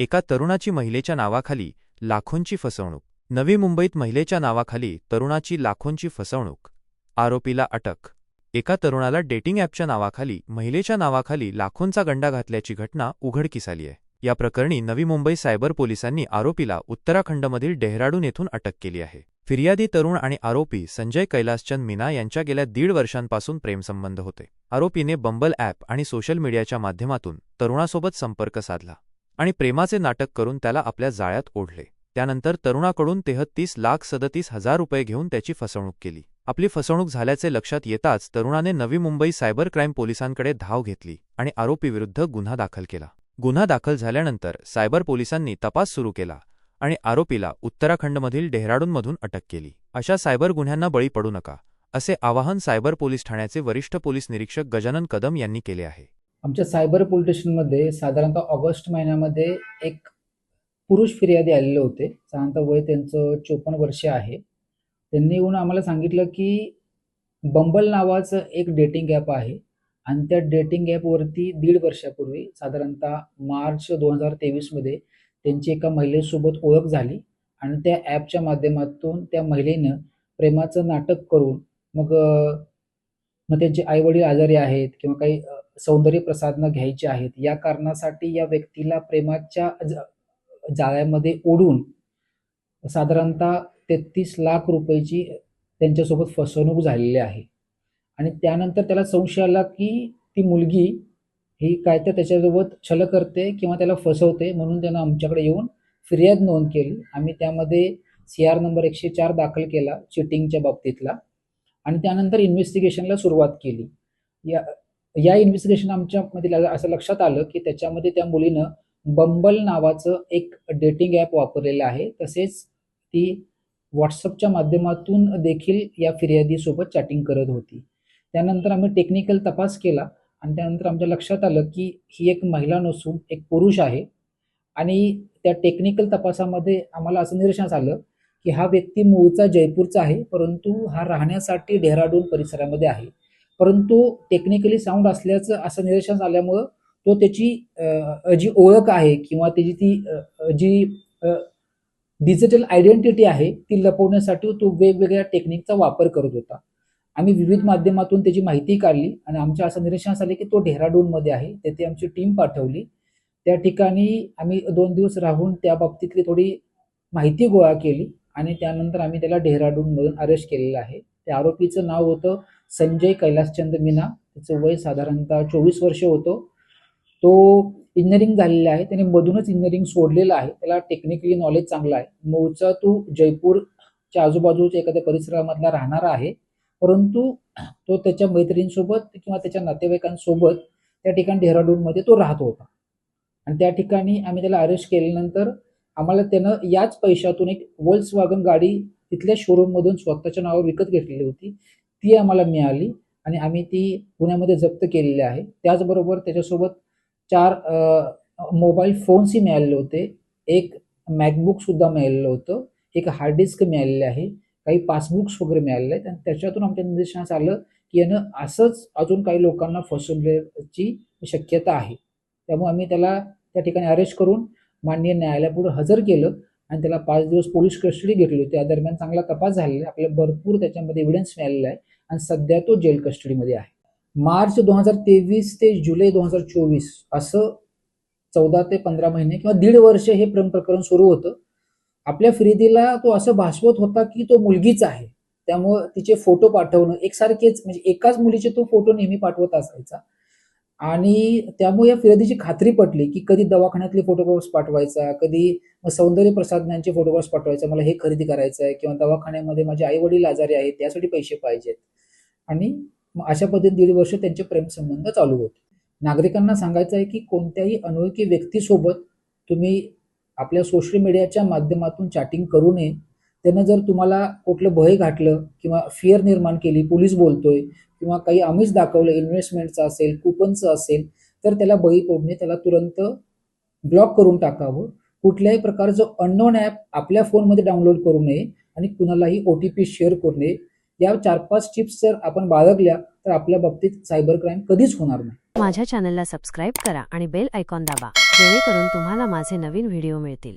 एका तरुणाची महिलेच्या नावाखाली लाखोंची फसवणूक. नवी मुंबईत महिलेच्या नावाखाली तरुणाची लाखोंची फसवणूक. आरोपीला अटक. एका तरुणाला डेटिंग ॲपच्या नावाखाली महिलेच्या नावाखाली लाखोंचा गंडा घातल्याची घटना उघडकीस आली आहे. या प्रकरणी नवी मुंबई सायबर पोलिसांनी आरोपीला उत्तराखंडमधील डेहराडून येथून अटक केली आहे. फिर्यादी तरुण आणि आरोपी संजय कैलासचंद मीना यांच्या गेल्या दीड वर्षांपासून प्रेमसंबंध होते. आरोपीने बंबल ॲप आणि सोशल मीडियाच्या माध्यमातून तरुणासोबत संपर्क साधला. आणि प्रेमाचे नाटक करून त्याला आपल्या जाळ्यात ओढले. त्यानंतर तरुणाकडून तेहत्तीस लाख सदतीस हजार रुपये घेऊन त्याची फसवणूक केली. आपली फसवणूक झाल्याचे लक्षात येताच तरुणाने नवी मुंबई सायबर क्राईम पोलिसांकडे धाव घेतली आणि आरोपीविरुद्ध गुन्हा दाखल केला. गुन्हा दाखल झाल्यानंतर सायबर पोलिसांनी तपास सुरू केला आणि आरोपीला उत्तराखंडमधील डेहराडूनमधून अटक केली. अशा सायबर गुन्ह्यांना बळी पडू नका असे आवाहन सायबर पोलीस ठाण्याचे वरिष्ठ पोलीस निरीक्षक गजानन कदम यांनी केले आहे. आमच्या सायबर पोलीस स्टेशनमध्ये साधारणतः ऑगस्ट महिन्यामध्ये एक पुरुष फिर्यादी आलेले होते. साधारणतः वय त्यांचं चोपन्न वर्ष आहे. त्यांनी येऊन आम्हाला सांगितलं की बंबल नावाचं एक डेटिंग ॲप आहे आणि त्या डेटिंग ॲपवरती दीड वर्षापूर्वी साधारणतः मार्च दोन हजार तेवीसमध्ये त्यांची एका महिलेसोबत ओळख झाली आणि त्या ॲपच्या माध्यमातून त्या महिलेनं प्रेमाचं नाटक करून मग मग त्यांचे आईवडील आजारी आहेत किंवा काही सौंदर्य प्रसाधनं घ्यायची आहेत. या कारणासाठी या व्यक्तीला प्रेमाच्या जाळ्यामध्ये ओढून साधारणतः तेहतीस लाख रुपयाची त्यांच्यासोबत फसवणूक झालेली आहे. आणि त्यानंतर त्याला संशय आला की ती मुलगी ही काय तर त्याच्यासोबत छल करते किंवा त्याला फसवते म्हणून त्यानं आमच्याकडे येऊन फिर्याद नोंद केली. आम्ही त्यामध्ये सी आर नंबर एकशे चार दाखल केला चिटिंगच्या बाबतीतला. आणि त्यानंतर इन्व्हेस्टिगेशनला सुरुवात केली. या या इन्व्हेस्टिगेशन आमच्यामध्ये असं लक्षात आलं की त्याच्यामध्ये त्या मुलीनं बंबल नावाचं एक डेटिंग ॲप वापरलेलं आहे. तसेच ती व्हॉट्सअपच्या माध्यमातून देखील या फिर्यादीसोबत चॅटिंग करत होती. त्यानंतर आम्ही टेक्निकल तपास केला आणि त्यानंतर आमच्या लक्षात आलं की ही एक महिला नसून एक पुरुष आहे. आणि त्या टेक्निकल तपासामध्ये आम्हाला असं निदर्शनास आलं की हा व्यक्ती मूळचा जयपूरचा आहे परंतु हा राहण्यासाठी डेहराडून परिसरामध्ये आहे. परंतु टेक्निकली साऊंड असल्याचं असं निदर्शनास आल्यामुळं तो त्याची जी ओळख आहे किंवा त्याची ती जी डिजिटल आयडेंटिटी आहे ती लपवण्यासाठी तो वेगवेगळ्या टेक्निकचा वापर करत होता. आम्ही विविध माध्यमातून त्याची माहिती काढली आणि आमच्या असं निरीक्षणास आले की तो डेहराडूनमध्ये आहे. तेथे आमची टीम पाठवली. त्या ठिकाणी आम्ही दोन दिवस राहून त्या बाबतीतली थोडी माहिती गोळा केली आणि त्यानंतर आम्ही त्याला डेहराडूनमधून अरेस्ट केलेलं आहे. त्या आरोपीचं नाव होतं संजय कैलासचंद मीना त्याचं वय साधारणतः चोवीस वर्ष होतो. तो इंजिनिअरिंग झालेला आहे. त्याने मधूनच इंजिनिअरिंग सोडलेलं आहे. त्याला टेक्निकली नॉलेज चांगलं आहे. मूळचा तो जयपूरच्या आजूबाजूच्या एखाद्या परिसरामधला राहणारा आहे. परंतु तो त्याच्या मैत्रिणींसोबत किंवा त्याच्या नातेवाईकांसोबत त्या ठिकाणी डेहराडूनमध्ये तो राहत होता. आणि त्या ठिकाणी आम्ही त्याला अरेस्ट केल्यानंतर आम्हाला त्यानं याच पैशातून एक वॉल्स वागन गाडी तिथल्या शोरूममधून स्वतःच्या नावावर विकत घेतलेली होती. ती आम्हाला मिळाली आणि आम्ही ती पुण्यामध्ये जप्त केलेली आहे. त्याचबरोबर त्याच्यासोबत चार मोबाईल फोन्सही मिळालेले होते. एक मॅकबुक सुद्धा मिळालेलं होतं. एक हार्ड डिस्क मिळालेले आहे. काही पासबुक्स वगैरे मिळालेले आहेत. आणि त्याच्यातून आमच्या निदर्शनास आलं की यानं असंच अजून काही लोकांना फसवल्याची शक्यता आहे. त्यामुळे आम्ही त्याला त्या ठिकाणी अरेस्ट करून माननीय न्यायालयापुढे हजर केलं. आणि त्याला पाच दिवस पोलीस कस्टडी घेतली होती. त्या दरम्यान चांगला तपास झालेला आहे. आपल्याला भरपूर त्याच्यामध्ये एव्हिडन्स मिळालेला आहे. आणि सध्या तो जेल कस्टडीमध्ये आहे. मार्च दोन हजार तेवीस ते जुलै दोन हजार चोवीस असं चौदा ते पंधरा महिने किंवा दीड वर्ष हे प्रेम प्रकरण सुरू होतं. आपल्या फिर्यादीला तो असं भासवत होता की तो मुलगीच आहे. त्यामुळं तिचे फोटो पाठवणं एकसारखेच म्हणजे एकाच मुलीचे तो फोटो नेहमी पाठवत असायचा. आणि त्यामुळे या फिर्यादीची खात्री पटली की कधी दवाखान्यातले फोटोग्राफ्स पाठवायचा कधी सौंदर्य प्रसाधनांचे फोटोग्राफ्स पाठवायचा मला हे खरेदी करायचं आहे किंवा दवाखान्यामध्ये माझे आई वडील आजारी आहेत त्यासाठी पैसे पाहिजेत. आणि अशा पद्धतीने दीड वर्ष त्यांचे प्रेमसंबंध चालू होते. नागरिकांना सांगायचं आहे की कोणत्याही अनोळखी व्यक्तीसोबत तुम्ही आपल्या सोशल मीडियाच्या माध्यमातून चॅटिंग करू नये. त्यानं जर तुम्हाला कुठलं भय घातलं किंवा फिअर निर्माण केली पोलीस बोलतोय किंवा काही आम्हीच दाखवलं इन्व्हेस्टमेंटचं असेल कुपनचं असेल तर त्याला बळी पडणे त्याला तुरंत ब्लॉक करून टाकावं. कुठल्याही प्रकारचं अननोन ॲप आपल्या फोनमध्ये डाउनलोड करू नये आणि कुणालाही ओ टी पी शेअर करू नये. या चार पाच टिप्स जर आपण बाळगल्या तर आपल्या बाबतीत सायबर क्राईम कधीच होणार नाही. माझ्या चॅनलला सबस्क्राईब करा आणि बेल आयकॉन दाबा जेणेकरून तुम्हाला माझे नवीन व्हिडिओ मिळतील.